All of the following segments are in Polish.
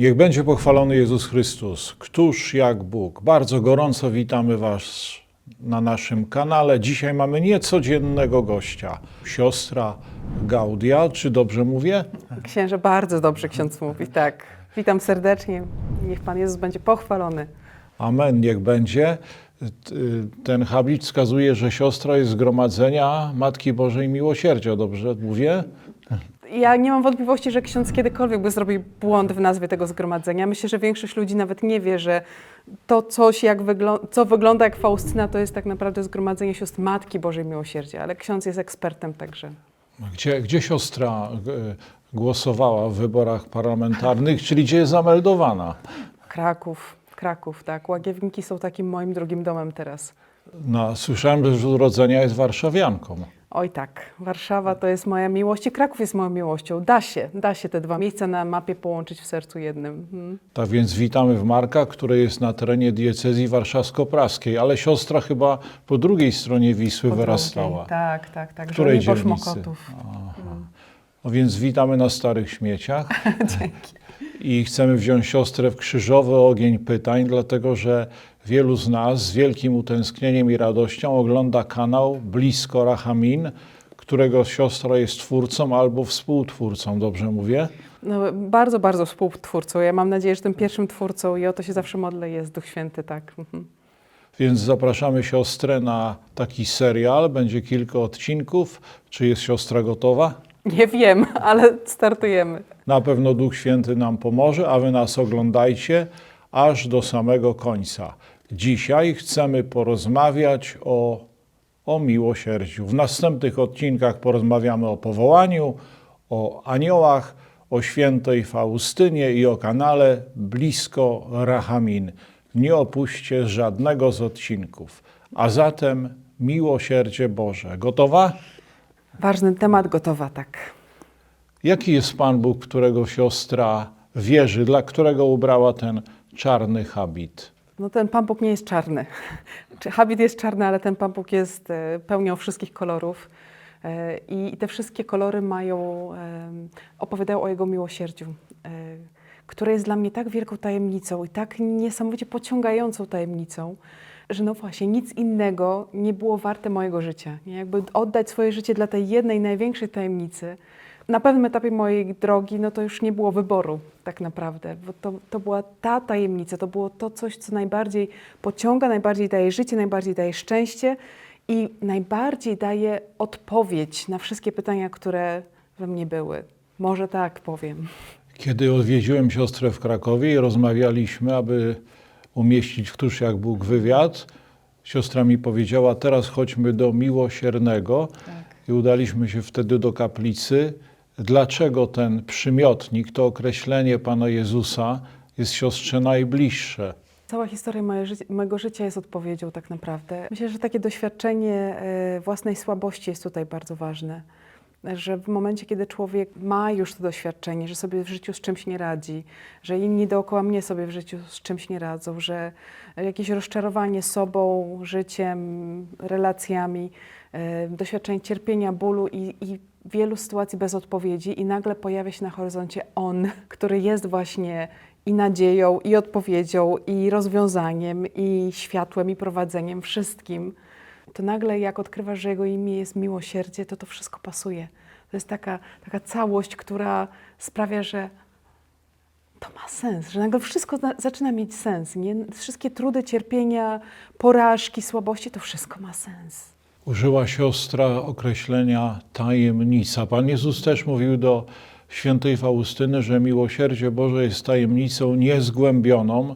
Niech będzie pochwalony Jezus Chrystus. Któż jak Bóg? Bardzo gorąco witamy Was na naszym kanale. Dzisiaj mamy niecodziennego gościa. Siostra Gaudia, czy dobrze mówię? Księże, bardzo dobrze ksiądz mówi, tak. Witam serdecznie. Niech Pan Jezus będzie pochwalony. Amen, niech będzie. T- Ten habit wskazuje, że siostra jest zgromadzenia Matki Bożej Miłosierdzia, dobrze mówię? Ja nie mam wątpliwości, że ksiądz kiedykolwiek by zrobił błąd w nazwie tego zgromadzenia. Myślę, że większość ludzi nawet nie wie, że to coś, jak wyglą- co wygląda jak Faustyna, to jest tak naprawdę zgromadzenie sióstr Matki Bożej Miłosierdzia, ale ksiądz jest ekspertem także. Gdzie, gdzie siostra e, głosowała w wyborach parlamentarnych, czyli gdzie jest zameldowana? Kraków, Kraków, tak. Łagiewniki są takim moim drugim domem teraz. No, słyszałem, że z urodzenia jest warszawianką. Oj tak, Warszawa to jest moja miłość i Kraków jest moją miłością. Da się, da się te dwa miejsca na mapie połączyć w sercu jednym. Mhm. Tak więc witamy w Marka, które jest na terenie diecezji warszawsko-praskiej, ale siostra chyba po drugiej stronie Wisły Po wyrastała. Tak, tak, tak. Której Żoliborz dzielnicy? Mokotów. No więc witamy na starych śmieciach Dzięki. i chcemy wziąć siostrę w krzyżowy ogień pytań, dlatego że wielu z nas z wielkim utęsknieniem i radością ogląda kanał Blisko Rachamin, którego siostra jest twórcą albo współtwórcą, dobrze mówię? No, bardzo, bardzo współtwórcą. Ja mam nadzieję, że tym pierwszym twórcą i o to się zawsze modlę jest Duch Święty, tak. Mhm. Więc zapraszamy siostrę na taki serial, będzie kilka odcinków. Czy jest siostra gotowa? Nie wiem, ale startujemy. Na pewno Duch Święty nam pomoże, a wy nas oglądajcie aż do samego końca. Dzisiaj chcemy porozmawiać o, o miłosierdziu. W następnych odcinkach porozmawiamy o powołaniu, o aniołach, o świętej Faustynie i o kanale Blisko Rachamin. Nie opuśćcie żadnego z odcinków. A zatem miłosierdzie Boże. Gotowa? Ważny temat, gotowa, tak. Jaki jest Pan Bóg, którego siostra wierzy, dla którego ubrała ten czarny habit? No ten Bóg nie jest czarny. Habit jest czarny, ale ten Bóg jest e, pełnią wszystkich kolorów. E, I te wszystkie kolory mają, opowiadają o Jego miłosierdziu, e, które jest dla mnie tak wielką tajemnicą i tak niesamowicie pociągającą tajemnicą, że no właśnie nic innego nie było warte mojego życia. Nie? Jakby oddać swoje życie dla tej jednej, największej tajemnicy. Na pewnym etapie mojej drogi, no to już nie było wyboru tak naprawdę, bo to, to była ta tajemnica, to było to coś, co najbardziej pociąga, najbardziej daje życie, najbardziej daje szczęście i najbardziej daje odpowiedź na wszystkie pytania, które we mnie były. Może tak powiem. Kiedy odwiedziłem siostrę w Krakowie i rozmawialiśmy, aby umieścić Któż jak Bóg wywiad, siostra mi powiedziała, teraz chodźmy do Miłosiernego i udaliśmy się wtedy do kaplicy. Dlaczego ten przymiotnik, to określenie Pana Jezusa jest siostrze najbliższe? Cała historia mojego życia jest odpowiedzią tak naprawdę. Myślę, że takie doświadczenie e, własnej słabości jest tutaj bardzo ważne. Że w momencie, kiedy człowiek ma już to doświadczenie, że sobie w życiu z czymś nie radzi, że inni dookoła mnie sobie w życiu z czymś nie radzą, że jakieś rozczarowanie sobą, życiem, relacjami, e, doświadczenie cierpienia, bólu i, i wielu sytuacji bez odpowiedzi, i nagle pojawia się na horyzoncie on, który jest właśnie i nadzieją, i odpowiedzią, i rozwiązaniem, i światłem, i prowadzeniem, wszystkim, to nagle jak odkrywasz, że jego imię jest miłosierdzie, to to wszystko pasuje. To jest taka, taka całość, która sprawia, że to ma sens, że nagle wszystko za- zaczyna mieć sens. Nie? Wszystkie trudy, cierpienia, porażki, słabości, to wszystko ma sens. Użyła siostra określenia tajemnica. Pan Jezus też mówił do świętej Faustyny, że miłosierdzie Boże jest tajemnicą niezgłębioną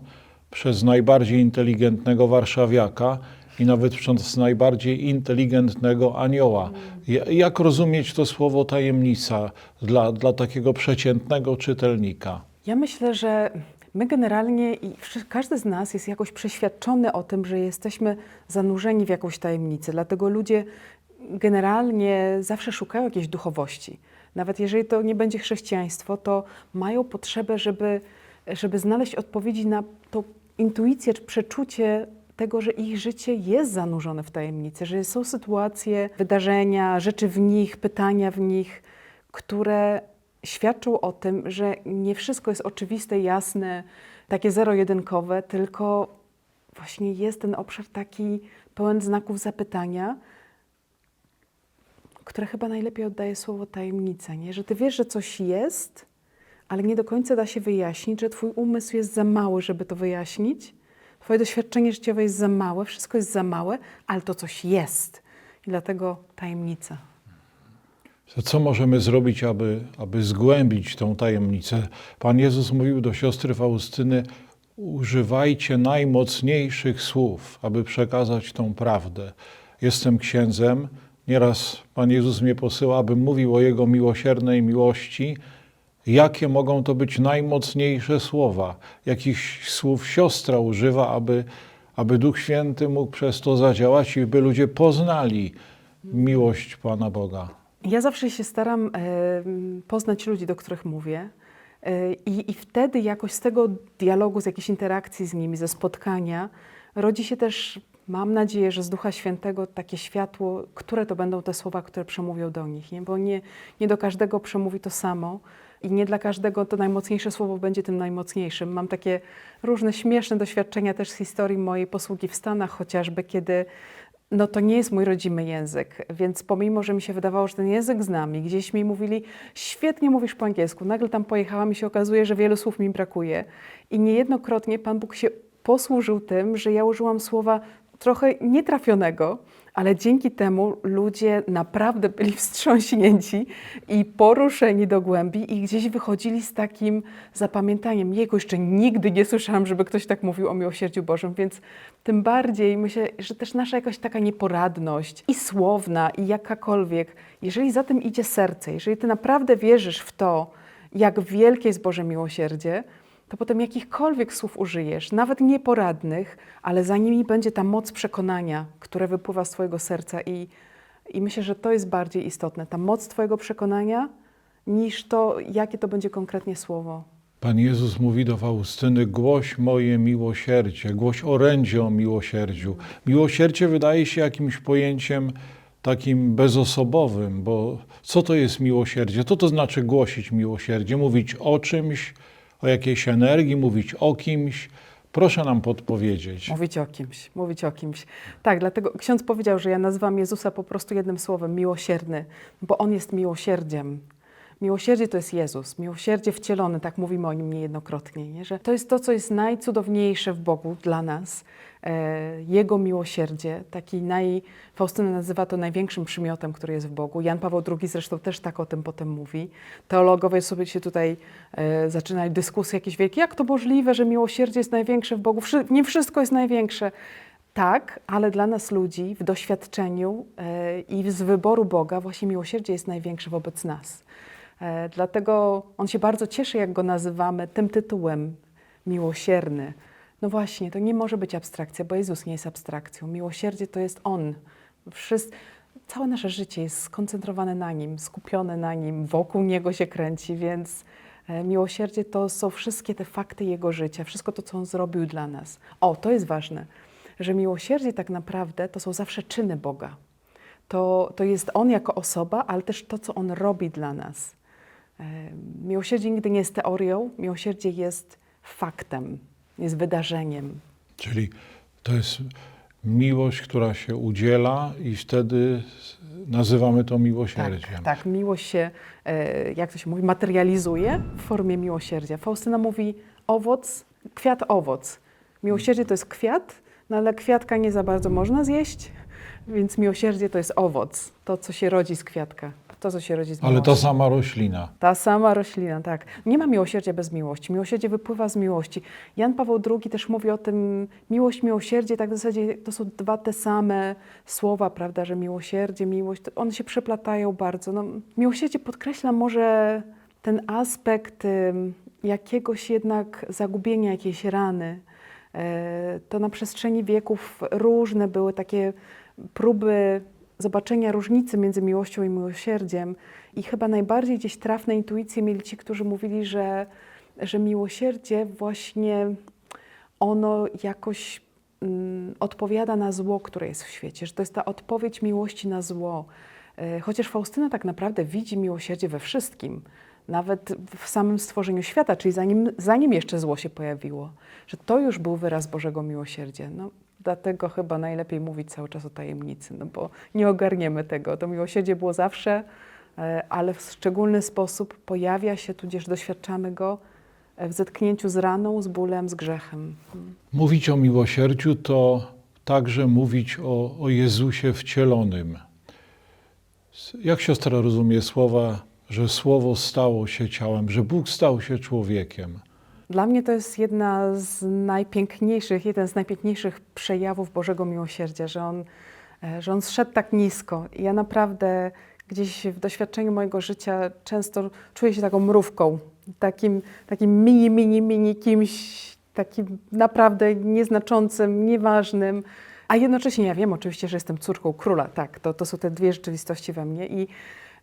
przez najbardziej inteligentnego warszawiaka i nawet przez najbardziej inteligentnego anioła. Ja- Jak rozumieć to słowo tajemnica dla, dla takiego przeciętnego czytelnika? Ja myślę, że my generalnie i każdy z nas jest jakoś przeświadczony o tym, że jesteśmy zanurzeni w jakąś tajemnicę. Dlatego ludzie generalnie zawsze szukają jakiejś duchowości. Nawet jeżeli to nie będzie chrześcijaństwo, to mają potrzebę, żeby, żeby znaleźć odpowiedzi na tą intuicję czy przeczucie tego, że ich życie jest zanurzone w tajemnicy, że są sytuacje, wydarzenia, rzeczy w nich, pytania w nich, które świadczą o tym, że nie wszystko jest oczywiste, jasne, takie zero-jedynkowe, tylko właśnie jest ten obszar taki pełen znaków zapytania, które chyba najlepiej oddaje słowo tajemnica, nie? że ty wiesz, że coś jest, ale nie do końca da się wyjaśnić, że twój umysł jest za mały, żeby to wyjaśnić. Twoje doświadczenie życiowe jest za małe, wszystko jest za małe, ale to coś jest. I dlatego tajemnica. Co możemy zrobić, aby, aby zgłębić tą tajemnicę? Pan Jezus mówił do siostry Faustyny: Używajcie najmocniejszych słów, aby przekazać tą prawdę. Jestem księdzem. Nieraz Pan Jezus mnie posyła, abym mówił o Jego miłosiernej miłości. Jakie mogą to być najmocniejsze słowa? Jakich słów siostra używa, aby, aby Duch Święty mógł przez to zadziałać i by ludzie poznali miłość Pana Boga? Ja zawsze się staram poznać ludzi, do których mówię. E, I, I wtedy jakoś z tego dialogu, z jakiejś interakcji z nimi, ze spotkania, rodzi się też, mam nadzieję, że z Ducha Świętego takie światło, które to będą te słowa, które przemówią do nich. Nie? Bo nie, nie do każdego przemówi to samo i nie dla każdego to najmocniejsze słowo będzie tym najmocniejszym. Mam takie różne śmieszne doświadczenia też z historii mojej posługi w Stanach, chociażby kiedy no to nie jest mój rodzimy język, więc pomimo, że mi się wydawało, że ten język znam i gdzieś mi mówili, świetnie mówisz po angielsku, nagle tam pojechałam i się okazuje, że wielu słów mi brakuje. I niejednokrotnie Pan Bóg się posłużył tym, że ja użyłam słowa trochę nietrafionego, ale dzięki temu ludzie naprawdę byli wstrząśnięci i poruszeni do głębi i gdzieś wychodzili z takim zapamiętaniem. Jego jeszcze nigdy nie słyszałam, żeby ktoś tak mówił o miłosierdziu Bożym, więc tym bardziej myślę, że też nasza jakaś taka nieporadność i słowna, i jakakolwiek, jeżeli za tym idzie serce, jeżeli ty naprawdę wierzysz w to, jak wielkie jest Boże miłosierdzie, to potem jakichkolwiek słów użyjesz, nawet nieporadnych, ale za nimi będzie ta moc przekonania, które wypływa z Twojego serca i, i myślę, że to jest bardziej istotne, ta moc Twojego przekonania, niż to, jakie to będzie konkretnie słowo. Pan Jezus mówi do Faustyny: Głoś moje miłosierdzie, głoś orędzie o miłosierdziu. Miłosierdzie wydaje się jakimś pojęciem takim bezosobowym, bo co to jest miłosierdzie? Co to znaczy głosić miłosierdzie? Mówić o czymś, o jakiejś energii, mówić o kimś. Proszę nam podpowiedzieć. Mówić o kimś, mówić o kimś. Tak, dlatego ksiądz powiedział, że ja nazywam Jezusa po prostu jednym słowem miłosierny, bo On jest miłosierdziem. Miłosierdzie to jest Jezus, miłosierdzie wcielone, tak mówimy o nim niejednokrotnie, nie? że to jest to, co jest najcudowniejsze w Bogu dla nas, Jego miłosierdzie, taki naj, Faustyna nazywa to największym przymiotem, który jest w Bogu. Jan Paweł II zresztą też tak o tym potem mówi. Teologowie sobie się tutaj e, zaczynają dyskusje jakieś wielkie, jak to możliwe, że miłosierdzie jest największe w Bogu, nie wszystko jest największe. Tak, ale dla nas ludzi w doświadczeniu e, i z wyboru Boga właśnie miłosierdzie jest największe wobec nas. E, Dlatego on się bardzo cieszy, jak go nazywamy tym tytułem miłosierny. No właśnie, to nie może być abstrakcja, bo Jezus nie jest abstrakcją. Miłosierdzie to jest On. Całe nasze życie jest skoncentrowane na Nim, skupione na Nim, wokół Niego się kręci, więc e, miłosierdzie to są wszystkie te fakty Jego życia, wszystko to, co On zrobił dla nas. O, to jest ważne, że miłosierdzie tak naprawdę to są zawsze czyny Boga. To, to jest On jako osoba, ale też to, co On robi dla nas. E, Miłosierdzie nigdy nie jest teorią, miłosierdzie jest faktem, jest wydarzeniem. Czyli to jest miłość, która się udziela, i wtedy nazywamy to miłosierdziem. Tak, tak, miłość się, e, jak to się mówi, materializuje w formie miłosierdzia. Faustyna mówi owoc, kwiat owoc. Miłosierdzie to jest kwiat, no ale kwiatka nie za bardzo można zjeść, więc miłosierdzie to jest owoc, to co się rodzi z kwiatka, to co się rodzi z Ale miłości. ta sama roślina. Ta sama roślina, tak. Nie ma miłosierdzia bez miłości. Miłosierdzie wypływa z miłości. Jan Paweł II też mówi o tym, miłość, miłosierdzie, tak w zasadzie to są dwa te same słowa, prawda, że miłosierdzie, miłość, one się przeplatają bardzo. No, miłosierdzie podkreśla może ten aspekt jakiegoś jednak zagubienia, jakiejś rany. E, To na przestrzeni wieków różne były takie próby zobaczenia różnicy między miłością i miłosierdziem. I chyba najbardziej gdzieś trafne intuicje mieli ci, którzy mówili, że, że miłosierdzie właśnie ono jakoś mm, odpowiada na zło, które jest w świecie, że to jest ta odpowiedź miłości na zło. E, Chociaż Faustyna tak naprawdę widzi miłosierdzie we wszystkim. nawet w samym stworzeniu świata, czyli zanim, zanim jeszcze zło się pojawiło, że to już był wyraz Bożego miłosierdzia. No, dlatego chyba najlepiej mówić cały czas o tajemnicy, no bo nie ogarniemy tego. To miłosierdzie było zawsze, e, ale w szczególny sposób pojawia się, tudzież doświadczamy go e, w zetknięciu z raną, z bólem, z grzechem. Mówić o miłosierdziu to także mówić o, o Jezusie wcielonym. Jak siostra rozumie słowa, że Słowo stało się ciałem, że Bóg stał się człowiekiem? Dla mnie to jest jedna z najpiękniejszych, jeden z najpiękniejszych przejawów Bożego miłosierdzia, że On, e, że on zszedł tak nisko. I ja naprawdę gdzieś w doświadczeniu mojego życia często czuję się taką mrówką, takim, takim mini, mini, mini kimś, takim naprawdę nieznaczącym, nieważnym. A jednocześnie ja wiem oczywiście, że jestem córką króla, tak, to, to są te dwie rzeczywistości we mnie. I,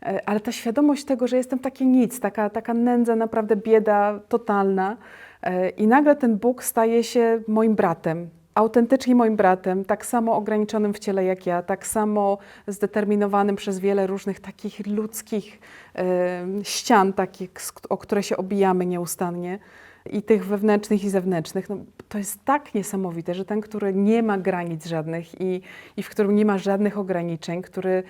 ale ta świadomość tego, że jestem takie nic, taka, taka nędza, naprawdę bieda totalna. e, I nagle ten Bóg staje się moim bratem, autentycznie moim bratem, tak samo ograniczonym w ciele jak ja, tak samo zdeterminowanym przez wiele różnych takich ludzkich e, ścian, takich, o które się obijamy nieustannie. I tych wewnętrznych i zewnętrznych. No, to jest tak niesamowite, że ten, który nie ma granic żadnych i, i w którym nie ma żadnych ograniczeń, który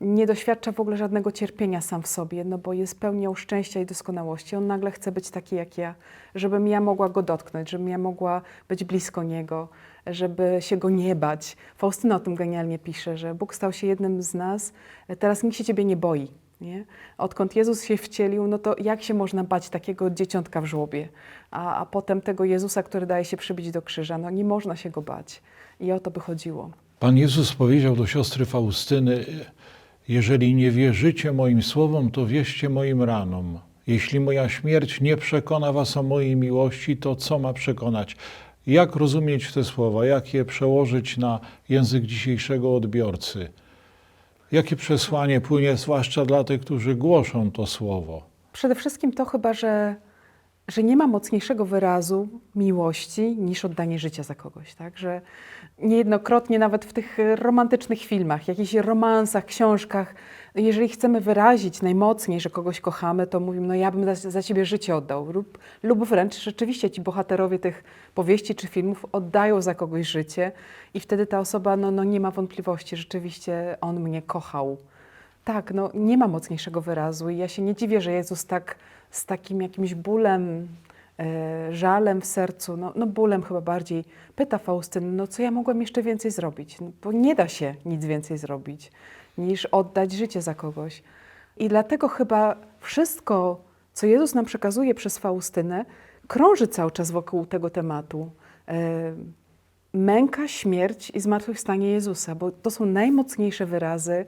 nie doświadcza w ogóle żadnego cierpienia sam w sobie, no bo jest pełnią szczęścia i doskonałości. On nagle chce być taki jak ja, żebym ja mogła go dotknąć, żebym ja mogła być blisko niego, żeby się go nie bać. Faustyna o tym genialnie pisze, że Bóg stał się jednym z nas, teraz nikt się ciebie nie boi. Nie? Odkąd Jezus się wcielił, no to jak się można bać takiego dzieciątka w żłobie? A, a potem tego Jezusa, który daje się przybić do krzyża, no nie można się go bać. I o to by chodziło. Pan Jezus powiedział do siostry Faustyny: Jeżeli nie wierzycie moim słowom, to wierzcie moim ranom. Jeśli moja śmierć nie przekona was o mojej miłości, to co ma przekonać? Jak rozumieć te słowa? Jak je przełożyć na język dzisiejszego odbiorcy? Jakie przesłanie płynie zwłaszcza dla tych, którzy głoszą to słowo? Przede wszystkim to chyba, że, że nie ma mocniejszego wyrazu miłości niż oddanie życia za kogoś. Tak? Że niejednokrotnie nawet w tych romantycznych filmach, jakichś romansach, książkach, jeżeli chcemy wyrazić najmocniej, że kogoś kochamy, to mówimy, no ja bym za, za ciebie życie oddał. Lub, lub wręcz rzeczywiście ci bohaterowie tych powieści czy filmów oddają za kogoś życie i wtedy ta osoba no, no nie ma wątpliwości, rzeczywiście on mnie kochał. Tak, no nie ma mocniejszego wyrazu i ja się nie dziwię, że Jezus tak z takim jakimś bólem, e, żalem w sercu, no, no bólem chyba bardziej, pyta Faustyn, no co ja mogłem jeszcze więcej zrobić? No, bo nie da się nic więcej zrobić, niż oddać życie za kogoś. I dlatego chyba wszystko, co Jezus nam przekazuje przez Faustynę, krąży cały czas wokół tego tematu. E, męka, śmierć i zmartwychwstanie Jezusa, bo to są najmocniejsze wyrazy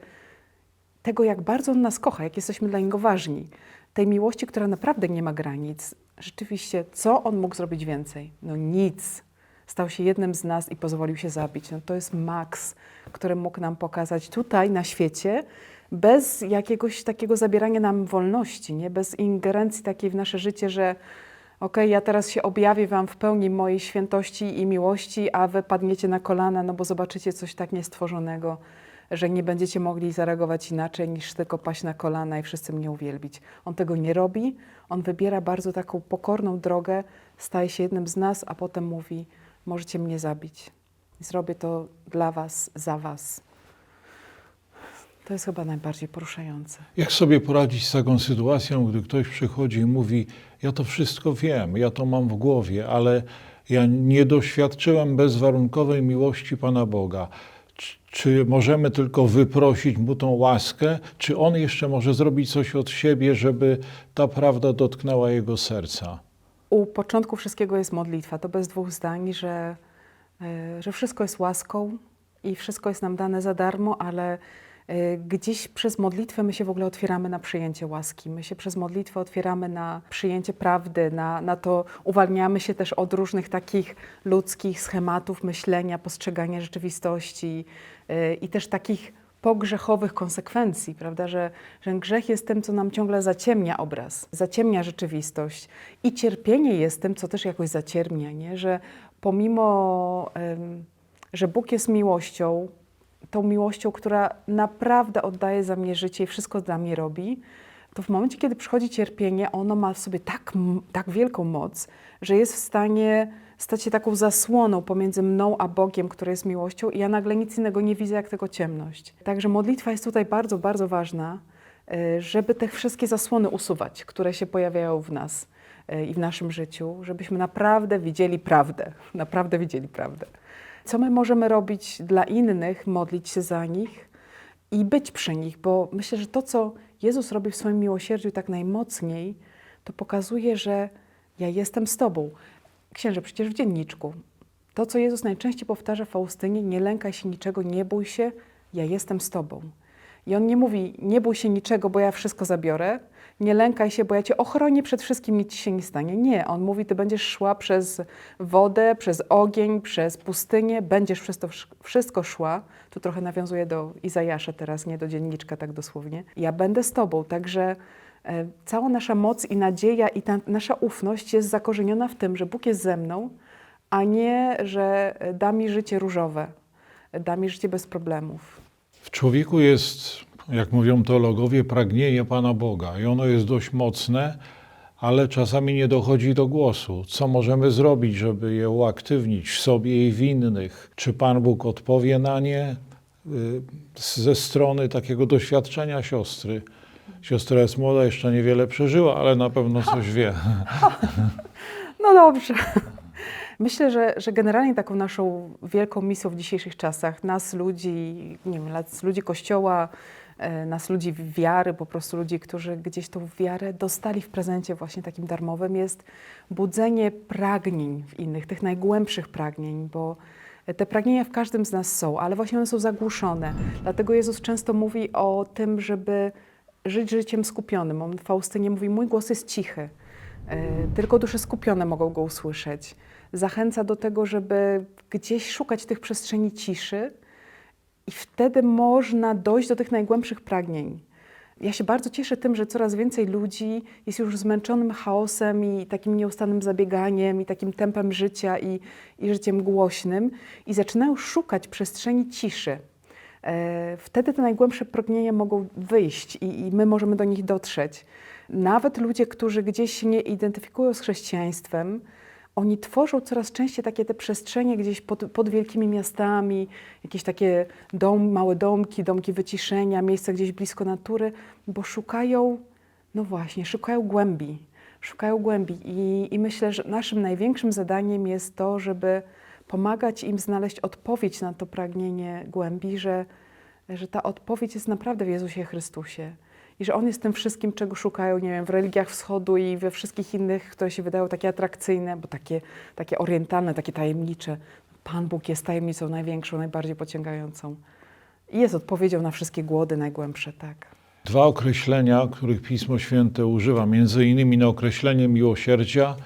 tego, jak bardzo On nas kocha, jak jesteśmy dla Niego ważni. Tej miłości, która naprawdę nie ma granic. Rzeczywiście, co On mógł zrobić więcej? No nic. Stał się jednym z nas i pozwolił się zabić. No to jest maks, który mógł nam pokazać tutaj na świecie, bez jakiegoś takiego zabierania nam wolności, nie? bez ingerencji takiej w nasze życie, że okej, ja teraz się objawię wam w pełni mojej świętości i miłości, a wy padniecie na kolana, no bo zobaczycie coś tak niestworzonego, że nie będziecie mogli zareagować inaczej niż tylko paść na kolana i wszyscy mnie uwielbić. On tego nie robi, on wybiera bardzo taką pokorną drogę, staje się jednym z nas, a potem mówi, możecie mnie zabić. Zrobię to dla was, za was. To jest chyba najbardziej poruszające. Jak sobie poradzić z taką sytuacją, gdy ktoś przychodzi i mówi: Ja to wszystko wiem, ja to mam w głowie, ale ja nie doświadczyłem bezwarunkowej miłości Pana Boga. Czy, czy możemy tylko wyprosić mu tą łaskę, czy on jeszcze może zrobić coś od siebie, żeby ta prawda dotknęła jego serca? U początku wszystkiego jest modlitwa. To bez dwóch zdań, że, e, że wszystko jest łaską i wszystko jest nam dane za darmo, ale e, gdzieś przez modlitwę my się w ogóle otwieramy na przyjęcie łaski. My się przez modlitwę otwieramy na przyjęcie prawdy, na, na to uwalniamy się też od różnych takich ludzkich schematów myślenia, postrzegania rzeczywistości e, i też takich pogrzechowych konsekwencji, prawda, że, że grzech jest tym, co nam ciągle zaciemnia obraz, zaciemnia rzeczywistość i cierpienie jest tym, co też jakoś zaciermnia, nie? że pomimo, że Bóg jest miłością, tą miłością, która naprawdę oddaje za mnie życie i wszystko dla mnie robi, to w momencie, kiedy przychodzi cierpienie, ono ma w sobie tak, tak wielką moc, że jest w stanie stać się taką zasłoną pomiędzy mną a Bogiem, który jest miłością, i ja nagle nic innego nie widzę jak tylko ciemność. Także modlitwa jest tutaj bardzo, bardzo ważna, y, żeby te wszystkie zasłony usuwać, które się pojawiają w nas y, i w naszym życiu, żebyśmy naprawdę widzieli prawdę, naprawdę widzieli prawdę. Co my możemy robić dla innych, modlić się za nich i być przy nich, bo myślę, że to, co Jezus robi w swoim miłosierdziu tak najmocniej, to pokazuje, że ja jestem z Tobą. Księże, przecież w dzienniczku. To, co Jezus najczęściej powtarza Faustynie, nie lękaj się niczego, nie bój się, ja jestem z Tobą. I On nie mówi, nie bój się niczego, bo ja wszystko zabiorę, nie lękaj się, bo ja Cię ochronię przed wszystkim, nic Ci się nie stanie. Nie, On mówi, Ty będziesz szła przez wodę, przez ogień, przez pustynię, będziesz przez to wsz- wszystko szła. Tu trochę nawiązuję do Izajasza teraz, nie do dzienniczka tak dosłownie. Ja będę z Tobą, także cała nasza moc i nadzieja i ta nasza ufność jest zakorzeniona w tym, że Bóg jest ze mną, a nie, że e, da mi życie różowe, e, da mi życie bez problemów. W człowieku jest, jak mówią teologowie, pragnienie Pana Boga i ono jest dość mocne, ale czasami nie dochodzi do głosu. Co możemy zrobić, żeby je uaktywnić w sobie i w innych? Czy Pan Bóg odpowie na nie y, ze strony takiego doświadczenia siostry? Siostra jest młoda, jeszcze niewiele przeżyła, ale na pewno coś wie. No dobrze. Myślę, że, że generalnie taką naszą wielką misją w dzisiejszych czasach, nas ludzi, nie wiem, nas ludzi Kościoła, e, nas ludzi wiary, po prostu ludzi, którzy gdzieś tą wiarę dostali w prezencie właśnie takim darmowym, jest budzenie pragnień w innych, tych najgłębszych pragnień, bo te pragnienia w każdym z nas są, ale właśnie one są zagłuszone. Dlatego Jezus często mówi o tym, żeby żyć życiem skupionym. On Faustynie mówi, mój głos jest cichy. E, Tylko dusze skupione mogą go usłyszeć. Zachęca do tego, żeby gdzieś szukać tych przestrzeni ciszy i wtedy można dojść do tych najgłębszych pragnień. Ja się bardzo cieszę tym, że coraz więcej ludzi jest już zmęczonym chaosem i takim nieustannym zabieganiem, i takim tempem życia, i, i życiem głośnym, i zaczynają szukać przestrzeni ciszy. E, Wtedy te najgłębsze pragnienia mogą wyjść i, i my możemy do nich dotrzeć. Nawet ludzie, którzy gdzieś się nie identyfikują z chrześcijaństwem, oni tworzą coraz częściej takie te przestrzenie gdzieś pod, pod wielkimi miastami, jakieś takie dom, małe domki, domki wyciszenia, miejsca gdzieś blisko natury, bo szukają, no właśnie, szukają głębi. Szukają głębi i, i myślę, że naszym największym zadaniem jest to, żeby pomagać im znaleźć odpowiedź na to pragnienie głębi, że, że ta odpowiedź jest naprawdę w Jezusie Chrystusie. I że On jest tym wszystkim, czego szukają, nie wiem, w religiach wschodu i we wszystkich innych, które się wydają takie atrakcyjne, bo takie, takie orientalne, takie tajemnicze. Pan Bóg jest tajemnicą największą, najbardziej pociągającą. I jest odpowiedzią na wszystkie głody najgłębsze, tak. Dwa określenia, których Pismo Święte używa, między innymi na określenie miłosierdzia,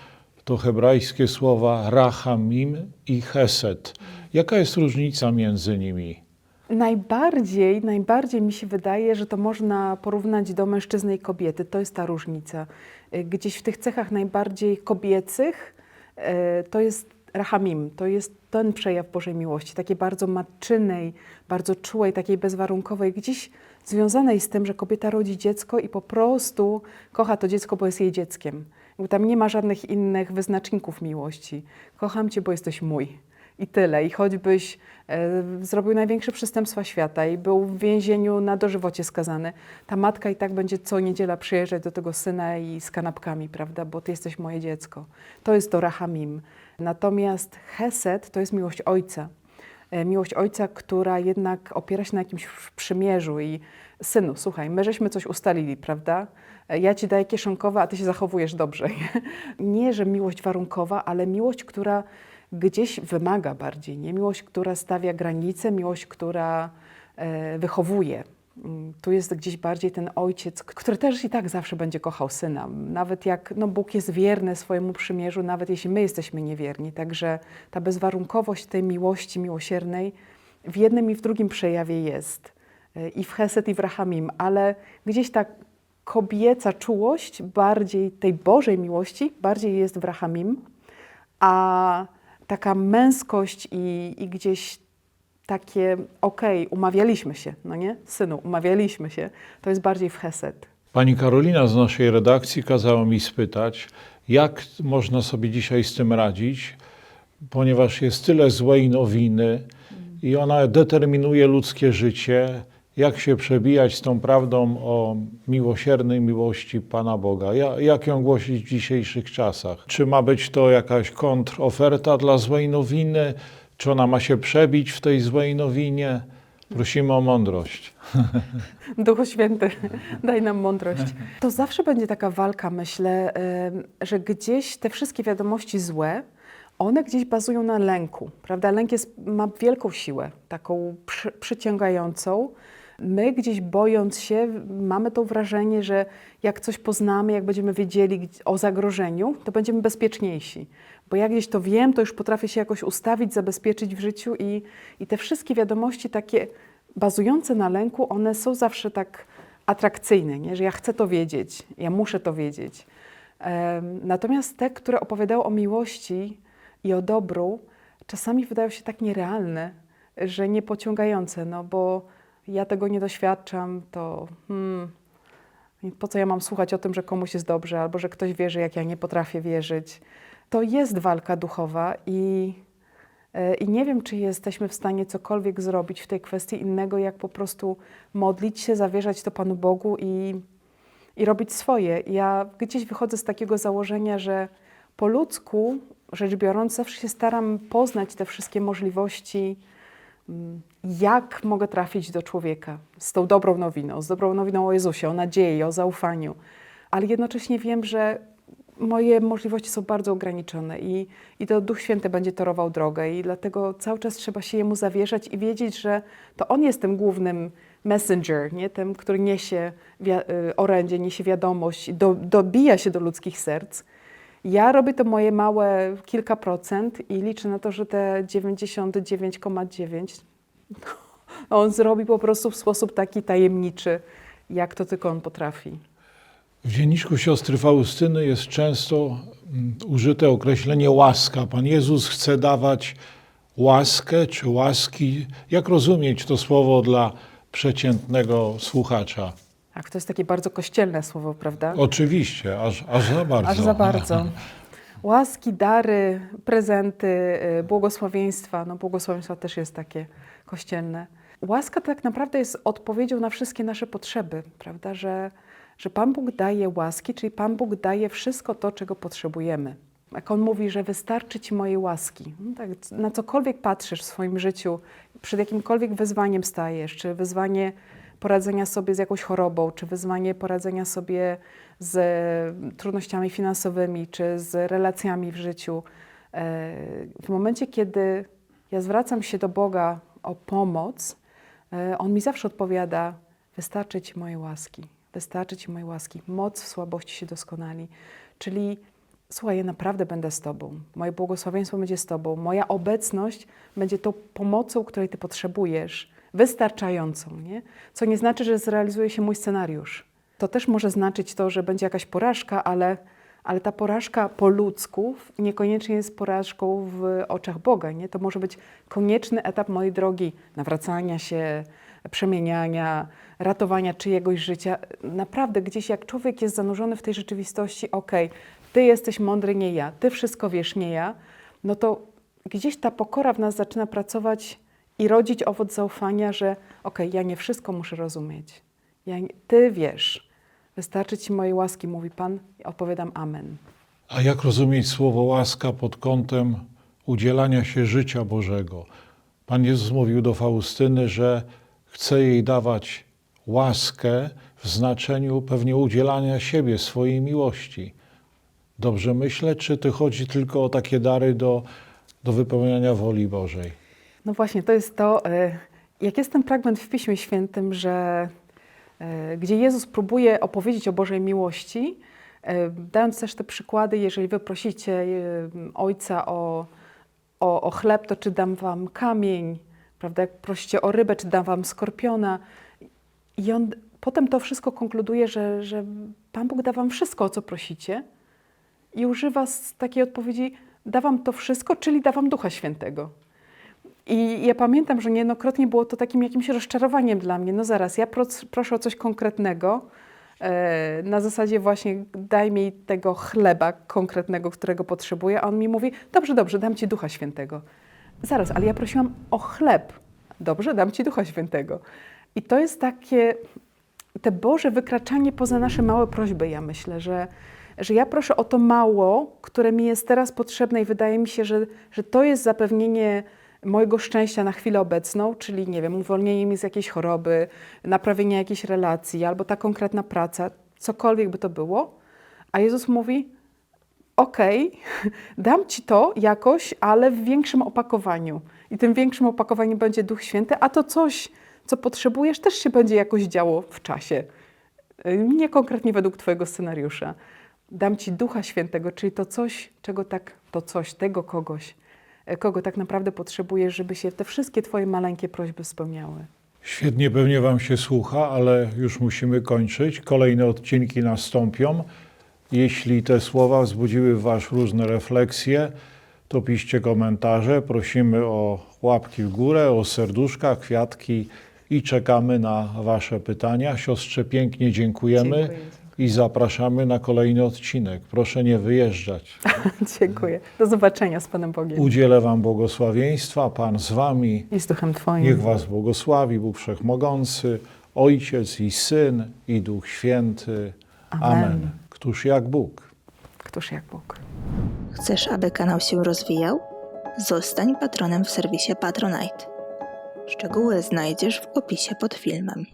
to hebrajskie słowa rachamim i chesed. Jaka jest różnica między nimi? Najbardziej, najbardziej mi się wydaje, że to można porównać do mężczyzny i kobiety. To jest ta różnica. Y, Gdzieś w tych cechach najbardziej kobiecych y, to jest rachamim, to jest ten przejaw Bożej miłości, takiej bardzo matczynej, bardzo czułej, takiej bezwarunkowej, gdzieś związanej z tym, że kobieta rodzi dziecko i po prostu kocha to dziecko, bo jest jej dzieckiem. Jakby Tam nie ma żadnych innych wyznaczników miłości. Kocham Cię, bo jesteś mój. I tyle. I choćbyś e, zrobił największe przestępstwa świata i był w więzieniu na dożywocie skazany, ta matka i tak będzie co niedziela przyjeżdżać do tego syna i z kanapkami, prawda? Bo ty jesteś moje dziecko. To jest to rachamim. Natomiast chesed to jest miłość ojca. E, Miłość ojca, która jednak opiera się na jakimś przymierzu i synu, słuchaj, my żeśmy coś ustalili, prawda? E, Ja ci daję kieszonkowe, a ty się zachowujesz dobrze. Nie, że miłość warunkowa, ale miłość, która gdzieś wymaga bardziej, nie? Miłość, która stawia granice, miłość, która e, wychowuje. Mm, Tu jest gdzieś bardziej ten ojciec, który też i tak zawsze będzie kochał syna. Nawet jak no, Bóg jest wierny swojemu przymierzu, nawet jeśli my jesteśmy niewierni. Także ta bezwarunkowość tej miłości miłosiernej w jednym i w drugim przejawie jest. E, I w Hesed, i w Rahamim, ale gdzieś ta kobieca czułość bardziej tej Bożej miłości, bardziej jest w Rahamim, a taka męskość i, i gdzieś takie, okej, umawialiśmy się, no nie? Synu, umawialiśmy się, to jest bardziej w Hesed. Pani Karolina z naszej redakcji kazała mi spytać, jak można sobie dzisiaj z tym radzić, ponieważ jest tyle złej nowiny i ona determinuje ludzkie życie, jak się przebijać z tą prawdą o miłosiernej miłości Pana Boga, Ja- jak ją głosić w dzisiejszych czasach. Czy ma być to jakaś kontroferta dla złej nowiny, czy ona ma się przebić w tej złej nowinie? Prosimy o mądrość. Duchu Święty, daj nam mądrość. To zawsze będzie taka walka, myślę, że gdzieś te wszystkie wiadomości złe, one gdzieś bazują na lęku, prawda? Lęk jest, ma wielką siłę, taką przy, przyciągającą. My gdzieś bojąc się, mamy to wrażenie, że jak coś poznamy, jak będziemy wiedzieli o zagrożeniu, to będziemy bezpieczniejsi. Bo jak gdzieś to wiem, to już potrafię się jakoś ustawić, zabezpieczyć w życiu i, i te wszystkie wiadomości takie bazujące na lęku, one są zawsze tak atrakcyjne, nie? że ja chcę to wiedzieć, ja muszę to wiedzieć. Natomiast te, które opowiadały o miłości i o dobru, czasami wydają się tak nierealne, że nie pociągające, no bo ja tego nie doświadczam, to hmm, po co ja mam słuchać o tym, że komuś jest dobrze, albo że ktoś wierzy, jak ja nie potrafię wierzyć. To jest walka duchowa i, e, i nie wiem, czy jesteśmy w stanie cokolwiek zrobić w tej kwestii innego, jak po prostu modlić się, zawierzać to Panu Bogu i, i robić swoje. Ja gdzieś wychodzę z takiego założenia, że po ludzku, rzecz biorąc, zawsze się staram poznać te wszystkie możliwości, jak mogę trafić do człowieka z tą dobrą nowiną, z dobrą nowiną o Jezusie, o nadziei, o zaufaniu. Ale jednocześnie wiem, że moje możliwości są bardzo ograniczone i, i to Duch Święty będzie torował drogę i dlatego cały czas trzeba się Jemu zawierzać i wiedzieć, że to On jest tym głównym messenger, nie? tym, który niesie y, orędzie, niesie wiadomość, do, dobija się do ludzkich serc. Ja robię to moje małe kilka procent i liczę na to, że te 99,9 on zrobi po prostu w sposób taki tajemniczy, jak to tylko on potrafi. W dzienniczku siostry Faustyny jest często mm, użyte określenie łaska. Pan Jezus chce dawać łaskę czy łaski. Jak rozumieć to słowo dla przeciętnego słuchacza? Tak, to jest takie bardzo kościelne słowo, prawda? Oczywiście, aż, aż za bardzo. Aż za bardzo. Łaski, dary, prezenty, y, błogosławieństwa. No błogosławieństwo też jest takie kościelne. Łaska tak naprawdę jest odpowiedzią na wszystkie nasze potrzeby, prawda? Że, że Pan Bóg daje łaski, czyli Pan Bóg daje wszystko to, czego potrzebujemy. Jak On mówi, że wystarczy Ci mojej łaski. No tak, na cokolwiek patrzysz w swoim życiu, przed jakimkolwiek wyzwaniem stajesz, czy wyzwanie poradzenia sobie z jakąś chorobą, czy wyzwanie poradzenia sobie z trudnościami finansowymi, czy z relacjami w życiu. E, W momencie, kiedy ja zwracam się do Boga o pomoc, e, On mi zawsze odpowiada: Wystarczy Ci mojej łaski, wystarczy Ci mojej łaski. Moc w słabości się doskonali. Czyli słuchaj, ja naprawdę będę z Tobą. Moje błogosławieństwo będzie z Tobą. Moja obecność będzie tą pomocą, której Ty potrzebujesz, wystarczającą, nie? Co nie znaczy, że zrealizuje się mój scenariusz. To też może znaczyć to, że będzie jakaś porażka, ale, ale ta porażka po ludzku niekoniecznie jest porażką w oczach Boga, nie? To może być konieczny etap mojej drogi nawracania się, przemieniania, ratowania czyjegoś życia. Naprawdę gdzieś jak człowiek jest zanurzony w tej rzeczywistości, okej, ty jesteś mądry, nie ja, ty wszystko wiesz, nie ja, no to gdzieś ta pokora w nas zaczyna pracować i rodzić owoc zaufania, że okej, ja nie wszystko muszę rozumieć. Ja, ty wiesz, wystarczy ci mojej łaski, mówi Pan, odpowiadam amen. A jak rozumieć słowo łaska pod kątem udzielania się życia Bożego? Pan Jezus mówił do Faustyny, że chce jej dawać łaskę w znaczeniu pewnie udzielania siebie, swojej miłości. Dobrze myślę, czy to chodzi tylko o takie dary do, do wypełniania woli Bożej? No właśnie, to jest to, e, jak jest ten fragment w Piśmie Świętym, że e, gdzie Jezus próbuje opowiedzieć o Bożej miłości, e, dając też te przykłady, jeżeli wy prosicie Ojca o, o, o chleb, to czy dam wam kamień, prawda? Jak prosicie o rybę, czy dam wam skorpiona. I on potem to wszystko konkluduje, że, że Pan Bóg da wam wszystko, o co prosicie i używa takiej odpowiedzi, da wam to wszystko, czyli da wam Ducha Świętego. I ja pamiętam, że niejednokrotnie było to takim jakimś rozczarowaniem dla mnie. No zaraz, ja pros- proszę o coś konkretnego, e, na zasadzie właśnie daj mi tego chleba konkretnego, którego potrzebuję, a on mi mówi, dobrze, dobrze, dam ci Ducha Świętego. Zaraz, ale ja prosiłam o chleb. Dobrze, dam ci Ducha Świętego. I to jest takie, te Boże wykraczanie poza nasze małe prośby, ja myślę, że, że ja proszę o to mało, które mi jest teraz potrzebne i wydaje mi się, że, że to jest zapewnienie mojego szczęścia na chwilę obecną, czyli nie wiem, uwolnienie mi z jakiejś choroby, naprawienie jakiejś relacji albo ta konkretna praca, cokolwiek by to było. A Jezus mówi, okej, dam ci to jakoś, ale w większym opakowaniu. I tym większym opakowaniem będzie Duch Święty, a to coś, co potrzebujesz, też się będzie jakoś działo w czasie. Nie konkretnie według Twojego scenariusza. Dam Ci Ducha Świętego, czyli to coś, czego tak, to coś, tego kogoś, kogo tak naprawdę potrzebujesz, żeby się te wszystkie Twoje maleńkie prośby spełniały. Świetnie pewnie Wam się słucha, ale już musimy kończyć. Kolejne odcinki nastąpią. Jeśli te słowa wzbudziły w Was różne refleksje, to piszcie komentarze. Prosimy o łapki w górę, o serduszka, kwiatki i czekamy na Wasze pytania. Siostrze pięknie dziękujemy Dziękuję. I zapraszamy na kolejny odcinek. Proszę nie wyjeżdżać. Dziękuję. Do zobaczenia z Panem Bogiem. Udzielę Wam błogosławieństwa, Pan z Wami. I z Duchem Twoim. Niech Was błogosławi Bóg Wszechmogący, Ojciec i Syn i Duch Święty. Amen. Amen. Któż jak Bóg. Któż jak Bóg. Chcesz, aby kanał się rozwijał? Zostań patronem w serwisie Patronite. Szczegóły znajdziesz w opisie pod filmem.